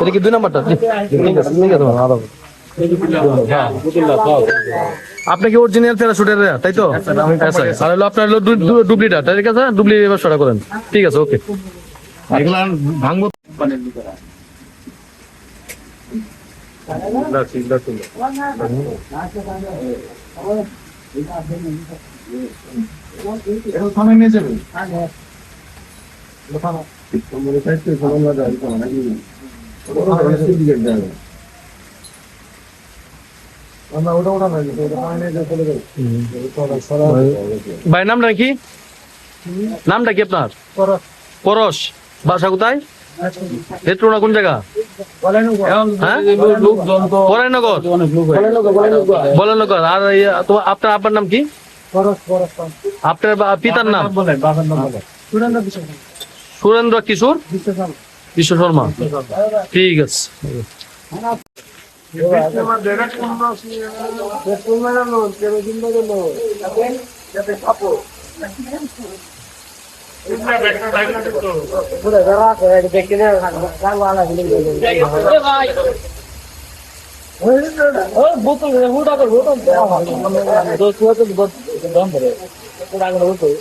এটা কি দুই নাম্বারটা? ঠিক আছে ঠিক আছে আলাদা আপনি কি অরিজিনাল প্যারাশুটের তাই তো? আচ্ছা, আর হলো আপনার হলো ডুপ্লিটা ঠিক আছে? ডুপ্লি ব্যবসাটা করেন। ঠিক আছে ওকে এগুলা ভাঙবো এটা থানায় নিয়ে যাবে ভাই নামটা কি? নামটা কি আপনার? পরশ। বাসা কোথায়? নেত্রকোনা কোন জায়গা? হ্যাঁ? পরায়নগর আর আপনার আব্বার নাম কি? আপনার বা- পিতার নাম? সুরেন্দ্র কিশোর? বিশ্ব শর্মা। ঠিক আছে। বোতল